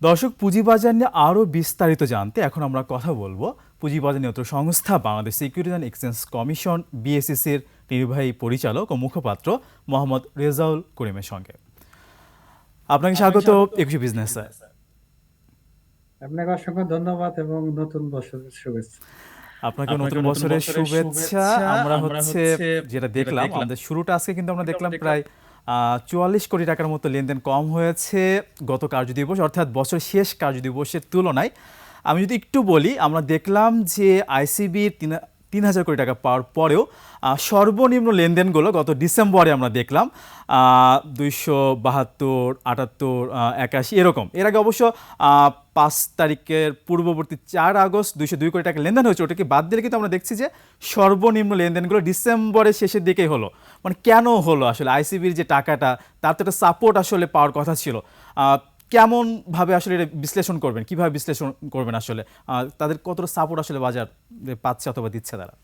দর্শক পুঁজিবাজার নিয়ে আরও বিস্তারিত জানতে এখন আমরা কথা বলব। পুঁজিবাজার নিয়ন্ত্রণ সংস্থা Bangladesh security and exchange commission বিএসিসির নির্বাহী পরিচালক ও মুখপাত্র মোহাম্মদ রেজাউল করিমের সঙ্গে। আপনাকে স্বাগত একুশে বিজনেস স্যার আপনাকে অসংখ্য ধন্যবাদ এবং নতুন বছরের শুভেচ্ছা। আপনাকে নতুন বছরের শুভেচ্ছা। আমরা হচ্ছে যেটা দেখলাম আমাদের শুরুটা আজকে কিন্তু আমরা দেখলাম। প্রায় চুয়াল্লিশ কোটি টাকার মতো লেনদেন কম হয়েছে গত কার্যদিবস, অর্থাৎ বছর শেষ কার্যদিবসের তুলনায়। আমি যদি একটু বলি, আমরা দেখলাম যে আইসিবির তিন তিন হাজার কোটি টাকা পাওয়ার পরেও সর্বনিম্ন লেনদেনগুলো গত ডিসেম্বরে আমরা দেখলাম দুইশো বাহাত্তর, আটাত্তর একাশি, এরকম। এর আগে অবশ্য পাঁচ তারিখের পূর্ববর্তী চার আগস্ট দুইশো দুই কোটি টাকা লেনদেন হয়েছে, ওটাকে বাদ দিলে কিন্তু আমরা দেখছি যে সর্বনিম্ন লেনদেনগুলো ডিসেম্বরের শেষের দিকেই হলো। মানে কেন হলো? আসলে আইসিবির যে টাকাটা, তার তো একটা সাপোর্ট আসলে পাওয়ার কথা ছিল। কেমনভাবে আসলে এটা বিশ্লেষণ করবেন? কীভাবে বিশ্লেষণ করবেন আসলে? তাদের কতটা সাপোর্ট আসলে বাজার পাচ্ছে অথবা দিচ্ছে তারা?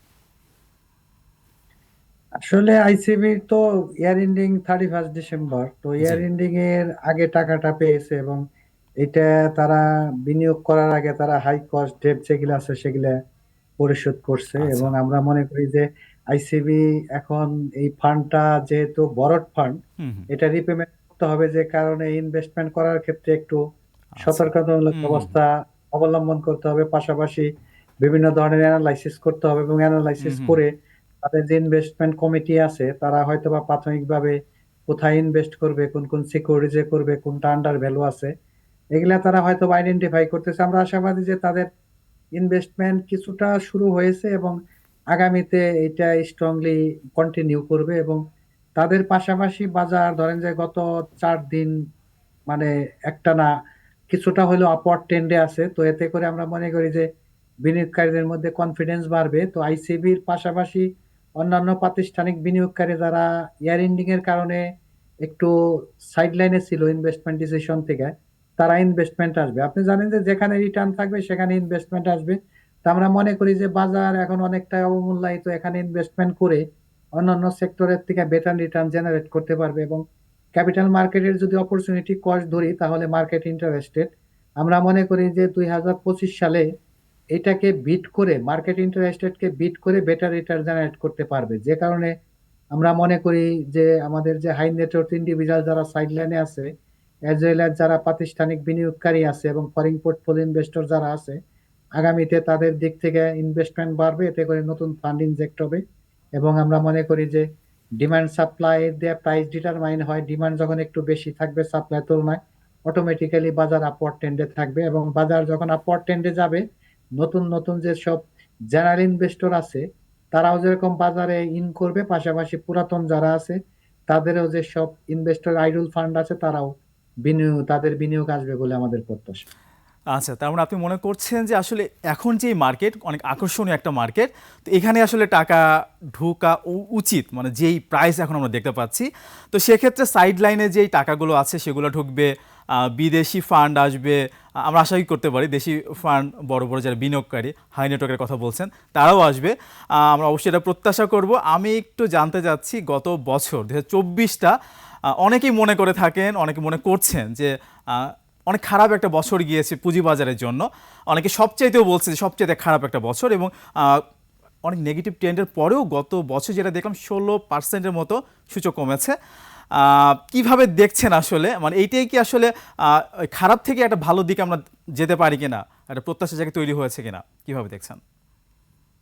আসলে আইসিবি তো year ending thirty first December তো ইয়ার এন্ডিং এর আগে টাকাটা পেয়েছে এবং এটা তারা বিনিয়োগ করার আগে তারা হাই কস্ট ডেট যেগুলো আছে সেগুলা পরিশোধ করছে আচ্ছা। এবং আমরা মনে করি যে আইসিবি এখন এই ফান্ডটা যেহেতু বরড ফান্ড এটা রিপেমেন্ট করতে হবে যে কারণে ইনভেস্টমেন্ট করার ক্ষেত্রে একটু আচ্ছা। সতর্কতামূলক। ব্যবস্থা অবলম্বন করতে হবে পাশাপাশি বিভিন্ন ধরনের অ্যানালাইসিস করতে হবে এবং অ্যানালাইসিস। করে তাদের যে ইনভেস্টমেন্ট কমিটি আছে তারা হয়তোবা প্রাথমিকভাবে কোথায় ইনভেস্ট করবে কোন কোন সিকিউরিটিজে করবে কোনটা আন্ডার ভ্যালু আছে এগুলা তারা হয়তো আইডেন্টিফাই করতেছে আমরা আশাবাদী যে তাদের ইনভেস্টমেন্ট কিছুটা শুরু হয়েছে এবং আগামীতে এটা স্ট্রংলি কন্টিনিউ করবে এবং তাদের পাশাপাশি বাজার, ধরেন যে গত চার দিন মানে একটা না কিছুটা হলেও আপওয়ার্ড ট্রেন্ডে আছে। তো এতে করে আমরা মনে করি যে বিনিয়োগকারীদের মধ্যে কনফিডেন্স বাড়বে। তো আইসিবির পাশাপাশি অন্যান্য প্রাতিষ্ঠানিক বিনিয়োগকারী যারা ইয়ার এন্ডিং এর কারণে একটু সাইডলাইনে ছিল ইনভেস্টমেন্ট ডিসিশন থেকে, তারা ইনভেস্টমেন্ট আসবে। আপনি জানেন যে যেখানে রিটার্ন থাকবে সেখানে ইনভেস্টমেন্ট আসবে। তা আমরা মনে করি যে বাজার এখন অনেকটা অবমূল্যায়িত। এখানে ইনভেস্টমেন্ট করে অন্যান্য সেক্টরের থেকে বেটার রিটার্ন জেনারেট করতে পারবে এবং ক্যাপিটাল মার্কেটের যদি অপরচুনিটি কস্ট ধরি, তাহলে মার্কেট ইন্টারেস্টেড আমরা মনে করি যে দুই হাজার পঁচিশ সালে এটাকে বিট করে মার্কেট ইন্টারেস্টেডকে বিট করে বেটার রিটার্ন জেনারেট করতে পারবে। যে কারণে আমরা মনে করি যে আমাদের যে হাই নেটওয়ার্থ ইন্ডিভিজুয়াল যারা সাইডলাইনে আছে অ্যাজ ওয়েল অ্যাজ যারা প্রাতিষ্ঠানিক বিনিয়োগকারী আছে এবং ফরেন পোর্টফোলিও ইনভেস্টর যারা আছে, আগামীতে তাদের দিক থেকে ইনভেস্টমেন্ট বাড়বে, এতে করে নতুন ফান্ড ইনজেক্ট হবে। এবং আমরা মনে করি যে ডিমান্ড সাপ্লাই দিয়ে প্রাইস ডিটারমাইন হয়। ডিমান্ড যখন একটু বেশি থাকবে সাপ্লাই তুলনায় অটোমেটিক্যালি বাজার আপওয়ার্ড ট্রেন্ডে থাকবে এবং বাজার যখন আপওয়ার্ড ট্রেন্ডে যাবে, নতুন নতুন যে সব জেনারেল ইনভেস্টর আছে, তারাও যেরকম বাজারে ইন করবে, পাশাপাশি পুরাতন যারা আছে, তাদেরও যে সব ইনভেস্টর আইডল ফান্ড আছে, তারাও বিনিয়োগ, তাদের বিনিয়োগ আসবে বলে আমাদের প্রত্যাশা। আচ্ছা তার মানে আপনি মনে করছেন যে আসলে এখন যে মার্কেট অনেক আকর্ষণীয় একটা মার্কেট তো এখানে আসলে টাকা ঢোকা উচিত মানে যেই প্রাইস এখন আমরা দেখতে পাচ্ছি। তো সেক্ষেত্রে সাইড লাইনে যেই টাকাগুলো আছে সেগুলো ঢুকবে বিদেশি ফান্ড আসবে আমরা আশাই করতে পারি, দেশি ফান্ড বড় বড় যারা বিনিয়োগকারী হাই নেটওয়ার্কের কথা বলছেন, তারাও আসবে। আমরা অবশ্যই এটা প্রত্যাশা করব। আমি একটু জানতে চাচ্ছি, গত বছর দু অনেকেই মনে করে থাকেন, অনেকে মনে করছেন যে অনেক খারাপ একটা বছর গিয়েছে পুঁজিবাজারের জন্য। অনেকে সবচাইতেও বলছে যে সবচাইতে খারাপ একটা বছর এবং অনেক নেগেটিভ ট্রেন্ডের পরেও গত বছর যেটা দেখলাম ষোলো পার্সেন্টের মতো সূচক কমেছে। কীভাবে দেখছেন আসলে? মানে এইটাই কি আসলে খারাপ থেকে একটা ভালো দিকে আমরা যেতে পারি কিনা? একটা প্রত্যাশা জায়গায় তৈরি হয়েছে কিনা? কীভাবে দেখছেন?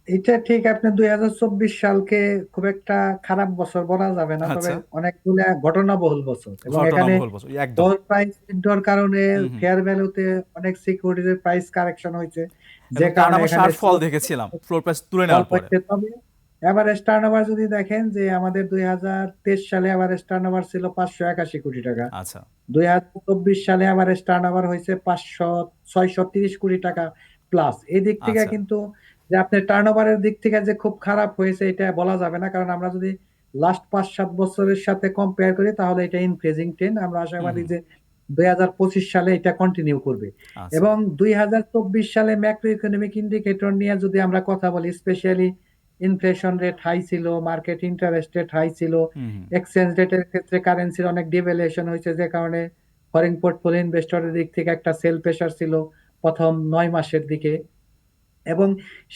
এটা ঠিক আপনি দুই হাজার চব্বিশ সালকে খুব একটা খারাপ বছর বলা যাবে না তবে আচ্ছা। অনেকগুলা ঘটনাবহুল বছর। এবং এখানে দর প্রাইস উইথড্রর কারণে। ফেয়ার ভ্যালুতে অনেক সিকিউরিটির প্রাইস কারেকশন হয়েছে। যে কারণে আমরা ফল দেখেছিলাম ফ্লোর প্রাইস তুলে নেওয়ার পরে। তবে এভারেজ টার্নওভার যদি দেখেন যে আমাদের দুই হাজার তেইশ সালে এভারেজ টার্নওভার ছিল পাঁচশো একাশি কোটি টাকা। আচ্ছা। দুই হাজার চব্বিশ সালে এভারেজ টার্নওভার হয়েছে পাঁচশো ছয়শো তিরিশ কোটি টাকা প্লাস এই দিক থেকে আচ্ছা। কিন্তু যে আপনার টার্নওভারের দিক থেকে যে খুব খারাপ হয়েছে এটা বলা যাবে না। কারণ আমরা যদি লাস্ট পাঁচ সাত বছরের সাথে কম্পেয়ার করি তাহলে এটা ইনক্রিজিং ট্রেন্ড আমরা আশাবাদী যে দুই হাজার পঁচিশ সালে এটা কন্টিনিউ করবে। আচ্ছা। এবং দুই হাজার চব্বিশ সালে ম্যাক্রো ইকোনমিক ইন্ডিকেটর নিয়ে যদি আমরা কথা বলি স্পেশালি ইনফ্লেশন রেট হাই ছিল মার্কেট ইন্টারেস্ট রেট হাই ছিল। এক্সচেঞ্জ রেটের ক্ষেত্রে কারেন্সির অনেক ডিভ্যালুয়েশন হয়েছে যে কারণে ফরেন পোর্টফোলিও ইনভেস্টরের দিক থেকে একটা সেল প্রেশার ছিল প্রথম নয় মাসের দিকে। এবং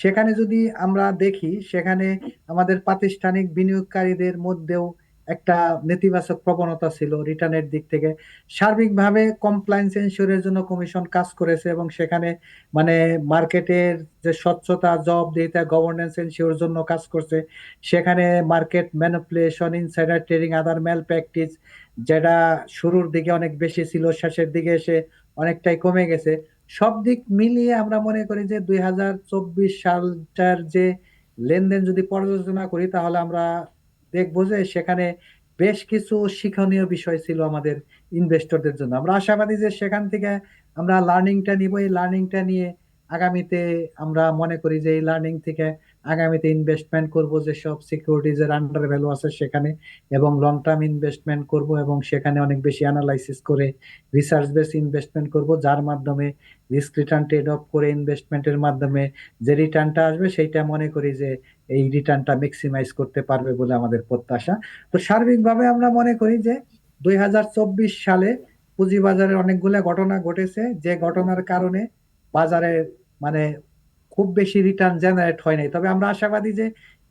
সেখানে যদি আমরা দেখি, সেখানে আমাদের প্রাতিষ্ঠানিক বিনিয়োগকারীদের মধ্যেও একটা নেতিবাচক প্রবণতা ছিল রিটার্নের দিক থেকে। সার্বিকভাবে কমপ্লায়েন্স এনশিওরের জন্য কমিশন কাজ করেছে এবং সেখানে মানে মার্কেটের যে স্বচ্ছতা, জবাবদিহিতা গভর্নেন্স এনশিওর জন্য কাজ করছে। সেখানে market manipulation insider trading other malpractice যেটা শুরুর দিকে অনেক বেশি ছিল, শেষের দিকে এসে অনেকটাই কমে গেছে। সব দিক মিলিয়ে আমরা মনে করি যে দুই হাজার চব্বিশ সালটার যে লেনদেন যদি পর্যালোচনা করি, তাহলে আমরা দেখব যে সেখানে বেশ কিছু শিক্ষণীয় বিষয় ছিল আমাদের ইনভেস্টরদের জন্য। আমরা আশাবাদী যে সেখান থেকে আমরা লার্নিংটা নিব। এই লার্নিংটা নিয়ে আগামীতে আমরা মনে করি যে এই লার্নিং থেকে আগামীতে ইনভেস্টমেন্ট করব যেসব সিকিউরিটিজ এর আন্ডার ভ্যালু আছে সেখানে এবং লং টার্ম ইনভেস্টমেন্ট করব এবং সেখানে অনেক বেশি অ্যানালাইসিস করে রিসার্চ বেস ইনভেস্টমেন্ট করব, যার মাধ্যমে রিস্ক রিটার্ন ট্রেড অফ করে ইনভেস্টমেন্টের মাধ্যমে যে রিটার্নটা আসবে সেইটা মনে করি যে এই রিটার্নটা ম্যাক্সিমাইজ করতে পারবে বলে আমাদের প্রত্যাশা। তো সার্বিকভাবে আমরা মনে করি যে দুই হাজার চব্বিশ সালে পুঁজিবাজারে অনেকগুলো ঘটনা ঘটেছে, যে ঘটনার কারণে বাজারে মানে খুব বেশি রিটার্ন জেনারেট হয় নাই। তবে আমরা আশাবাদী যে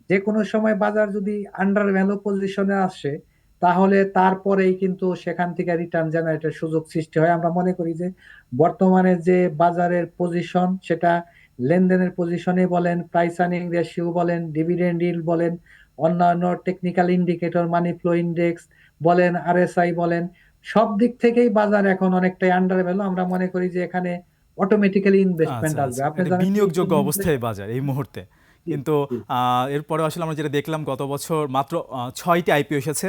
যে কোনো সময় বাজার যদি আন্ডার ভ্যালু পজিশনে আসে, তাহলে তারপরেই কিন্তু সেখান থেকে রিটার্ন জেনারেটের সুযোগ সৃষ্টি হয়। আমরা মনে করি যে বর্তমানে যে বাজারের পজিশন সেটা লেনদেনের পজিশনে বলেন প্রাইস আর্নিং রেশিও বলেন ডিভিডেন্ড ইল বলেন, অন্যান্য technical indicator money flow index বলেন আরএসআই বলেন, সব দিক থেকেই বাজার এখন অনেকটাই আন্ডার ভ্যালু আমরা মনে করি যে এখানে অটোমেটিক্যালি ইনভেস্টমেন্ট আচ্ছা, আসবে। আচ্ছা। আপনি বিনিয়োগযোগ্য অবস্থায় বাজার এই মুহূর্তে। কিন্তু এরপরে আসলে আমরা যেটা দেখলাম গত বছর মাত্র ছয়টি আইপিও এসেছে।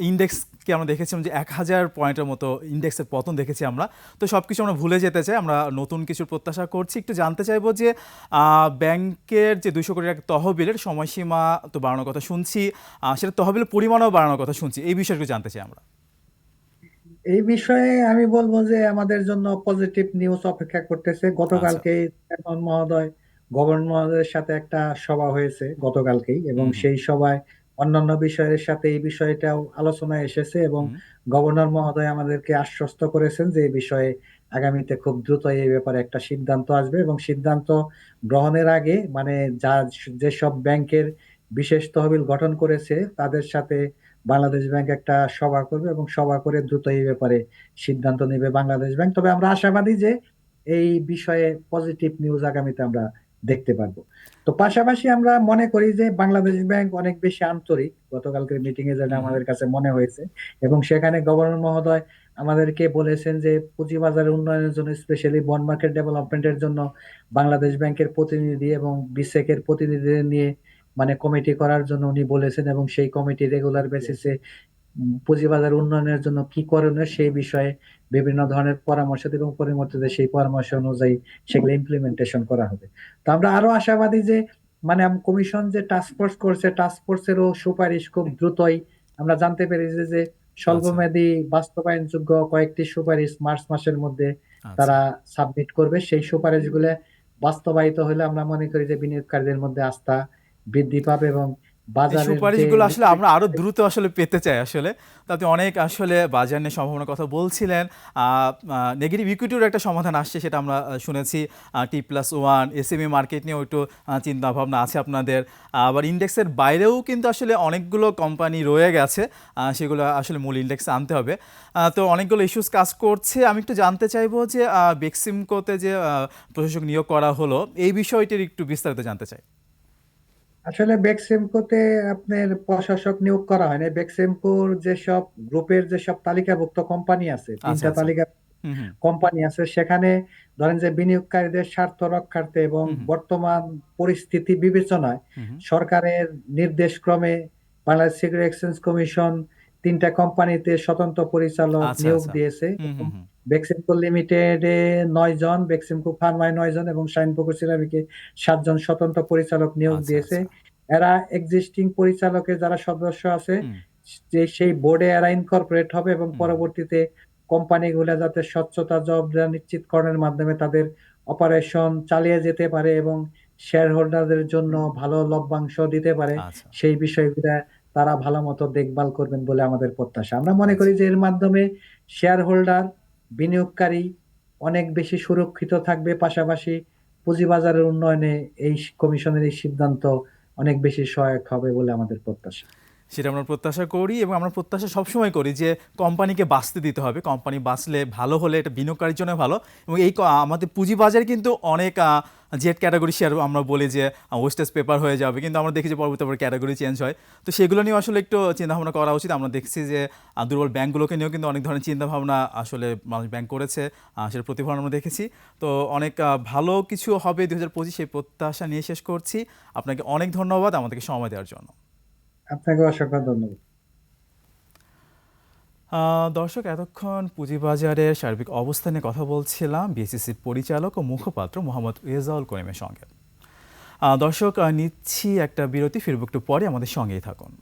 ইন্ডেক্সকে আমরা দেখেছিলাম যে এক হাজার পয়েন্টের মতো ইন্ডেক্সের পতন দেখেছি আমরা। তো সব কিছু আমরা ভুলে যেতে চাই আমরা নতুন কিছুর প্রত্যাশা করছি। একটু জানতে চাইব যে আহ, ব্যাংকের যে দুইশো কোটি টাকা তহবিলের সময়সীমা তো বাড়ানোর কথা শুনছি সেটা তহবিলের পরিমাণও বাড়ানোর কথা শুনছি। এই বিষয়ে একটু জানতে চাই আমরা। এই বিষয়ে আমি বলব যে আমাদের জন্য পজিটিভ নিউজ অপেক্ষা করতেছে। গতকালকে চেয়ারম্যান মহোদয় গভর্নর মহোদয়ের সাথে একটা সভা হয়েছে গতকালকেই এবং। সেই সভায় অন্যান্য বিষয়ের সাথে এই বিষয়টাও আলোচনায় এসেছে এবং গভর্নর মহোদয় আমাদেরকে আশ্বস্ত করেছেন যে এই বিষয়ে আগামীতে খুব দ্রুত এই ব্যাপারে একটা সিদ্ধান্ত আসবে এবং সিদ্ধান্ত গ্রহণের আগে মানে যা যেসব ব্যাংকের বিশেষ তহবিল গঠন করেছে তাদের সাথে বাংলাদেশ ব্যাংক একটা সভা করবে এবং সভা করে দ্রুত এই ব্যাপারে সিদ্ধান্ত নেবে বাংলাদেশ ব্যাংক। তবে আমরা আশাবাদী যে এই বিষয়ে পজিটিভ নিউজ আগামীতে আমরা দেখতে পারব। তো পাশাপাশি আমরা মনে করি যে বাংলাদেশ ব্যাংক অনেক বেশি আন্তরিক। গতকালকের মিটিং এ যেটা আমাদের কাছে মনে হয়েছে এবং সেখানে গভর্নর মহোদয় আমাদেরকে বলেছেন যে পুঁজিবাজারের উন্নয়নের জন্য স্পেশালি বন্ড মার্কেট ডেভেলপমেন্টের জন্য বাংলাদেশ ব্যাংকের প্রতিনিধি এবং বিসেকের প্রতিনিধিদের নিয়ে মানে কমিটি করার জন্য উনি বলেছেন এবং সেই কমিটি রেগুলার বেসিসে পুঁজিবাজার উন্নয়নের জন্য কি করণীয় সেই বিষয়ে বিভিন্ন ধরনের পরামর্শ দেবে এবং পরবর্তীতে সেই পরামর্শ অনুযায়ী সেগুলো ইমপ্লিমেন্টেশন করা হবে। তো আমরা আরও আশাবাদী যে মানে কমিশন যে টাস্ক ফোর্স করছে টাস্ক ফোর্সেরও সুপারিশ খুব দ্রুতই আমরা জানতে পেরেছি যে স্বল্পমেয়াদী বাস্তবায়নযোগ্য কয়েকটি সুপারিশ মার্চ মাসের মধ্যে আচ্ছা। তারা সাবমিট করবে। সেই সুপারিশগুলো বাস্তবায়িত হলে আমরা মনে করি যে বিনিয়োগকারীদের মধ্যে আস্থা বৃদ্ধি পাবে এবং বাজারের সুপারিশগুলো আসলে আমরা আরও দ্রুত আসলে পেতে চাই আসলে। তো আপনি অনেক আসলে বাজার নিয়ে সম্ভাবনার কথা বলছিলেন। নেগেটিভ ইকুইটির একটা সমাধান আসছে সেটা আমরা শুনেছি। T plus one SME market নিয়েও একটু আহ, চিন্তা ভাবনা আছে আপনাদের। আবার ইন্ডেক্সের বাইরেও কিন্তু আসলে অনেকগুলো কোম্পানি রয়ে গেছে। সেগুলো আসলে মূল ইন্ডেক্সে আনতে হবে। তো অনেকগুলো ইস্যুস কাজ করছে। আমি একটু জানতে চাইব যে বেক্সিমকোতে যে প্রশাসক নিয়োগ করা হলো এই বিষয়টির একটু বিস্তারিত জানতে চাই। আসলে বেক্সিমকোতে আপনার প্রশাসক নিয়োগ করা হয় না বেক্সিমকোর যেসব গ্রুপের যেসব তালিকাভুক্ত কোম্পানি আছে তিনটা আচ্ছা। তালিকা কোম্পানি আছে সেখানে ধরেন যে বিনিয়োগকারীদের স্বার্থ রক্ষার্থে এবং। বর্তমান পরিস্থিতি বিবেচনায়। সরকারের নির্দেশক্রমে বাংলাদেশ সিকিউরিটি এক্সচেঞ্জ কমিশন তিনটা কোম্পানিতে স্বতন্ত্র পরিচালক আচ্ছা, নিয়োগ আচ্ছা। দিয়েছে। বেক্সিমকো লিমিটেডে নয় জন বেক্সিমকো ফার্মায় নয় জন এবং শাইনপুকুর সিরামিকে সাতজন স্বতন্ত্র পরিচালক নিয়োগ আচ্ছা, দিয়েছে। এরা এক্সিস্টিং পরিচালকের যারা সদস্য আছে যে সেই বোর্ডে এরা ইনকর্পোরেট হবে এবং। পরবর্তীতে কোম্পানিগুলো যাতে স্বচ্ছতা জবাবদিহি নিশ্চিতকরণের মাধ্যমে তাদের অপারেশন চালিয়ে যেতে পারে এবং শেয়ার হোল্ডারদের জন্য ভালো লভ্যাংশ দিতে পারে সেই বিষয়গুলো তারা ভালো মতো দেখভাল করবেন বলে আমাদের প্রত্যাশা। আমরা মনে করি যে এর মাধ্যমে শেয়ার হোল্ডার বিনিয়োগকারী অনেক বেশি সুরক্ষিত থাকবে। পাশাপাশি পুঁজিবাজারের উন্নয়নে এই কমিশনের এই সিদ্ধান্ত অনেক বেশি সহায়ক হবে বলে আমাদের প্রত্যাশা। সেটা আমরা প্রত্যাশা করি এবং আমরা প্রত্যাশা সবসময় করি যে কোম্পানিকে বাঁচতে দিতে হবে। কোম্পানি বাঁচলে ভালো হলে এটা বিনিয়োগকারীর জন্য ভালো। এবং এই আমাদের পুঁজিবাজারে কিন্তু অনেক জেড ক্যাটাগরি শেয়ার আমরা বলি যে ওয়েস্টেজ পেপার হয়ে যাবে। কিন্তু আমরা দেখি যে পরবর্তী ক্যাটাগরি চেঞ্জ হয়। তো সেগুলো নিয়েও আসলে একটু চিন্তাভাবনা করা উচিত। আমরা দেখছি যে দুর্বল ব্যাঙ্কগুলোকে নিয়েও কিন্তু অনেক ধরনের চিন্তাভাবনা আসলে মানুষ ব্যাংক করেছে। সেটা প্রতিফলন আমরা দেখেছি। তো অনেক ভালো কিছু হবে দু হাজার পঁচিশ, সেই প্রত্যাশা নিয়ে শেষ করছি। আপনাকে অনেক ধন্যবাদ আমাদেরকে সময় দেওয়ার জন্য। আপনাকে অসংখ্য ধন্যবাদ। দর্শক, এতক্ষণ পুঁজিবাজারের সার্বিক অবস্থা নিয়ে কথা বলছিলাম বিএসিসির পরিচালক ও মুখপাত্র মোহাম্মদ রেজাউল করিমের সঙ্গে। দর্শক নিচ্ছি একটা বিরতি, ফিরব একটু পরে আমাদের সঙ্গেই থাকুন।